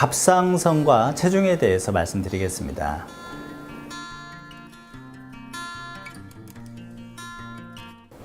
갑상선과 체중에 대해서 말씀드리겠습니다.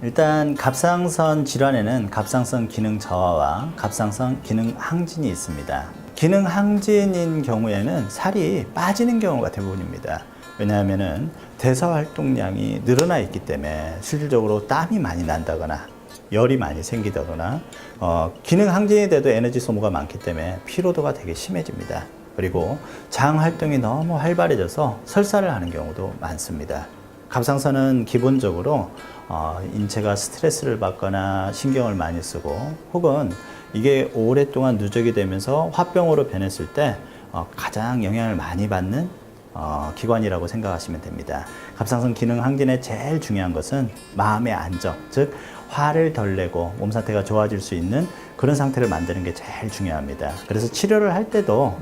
일단 갑상선 질환에는 갑상선 기능 저하와 갑상선 기능 항진이 있습니다. 기능 항진인 경우에는 살이 빠지는 경우가 대부분입니다. 왜냐하면은 대사 활동량이 늘어나 있기 때문에 실질적으로 땀이 많이 난다거나 열이 많이 생기다거나 어, 기능 항진이 돼도 에너지 소모가 많기 때문에 피로도가 되게 심해집니다. 그리고 장 활동이 너무 활발해져서 설사를 하는 경우도 많습니다. 갑상선은 기본적으로 어, 인체가 스트레스를 받거나 신경을 많이 쓰고 혹은 이게 오랫동안 누적이 되면서 화병으로 변했을 때 어, 가장 영향을 많이 받는 어, 기관이라고 생각하시면 됩니다. 갑상선 기능 항진의 제일 중요한 것은 마음의 안정, 즉 화를 덜 내고 몸 상태가 좋아질 수 있는 그런 상태를 만드는 게 제일 중요합니다. 그래서 치료를 할 때도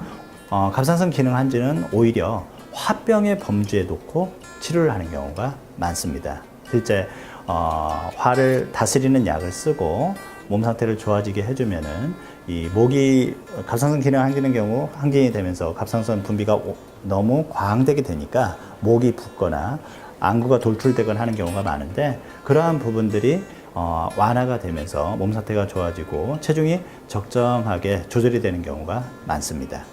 어, 갑상선 기능 항진은 오히려 화병의 범주에 놓고 치료를 하는 경우가 많습니다. 실제 어, 화를 다스리는 약을 쓰고 몸 상태를 좋아지게 해주면은 이 목이 갑상선 기능 항진의 경우 항진이 되면서 갑상선 분비가 오- 너무 과항되게 되니까 목이 붓거나 안구가 돌출되거나 하는 경우가 많은데 그러한 부분들이 어, 완화가 되면서 몸 상태가 좋아지고 체중이 적정하게 조절이 되는 경우가 많습니다.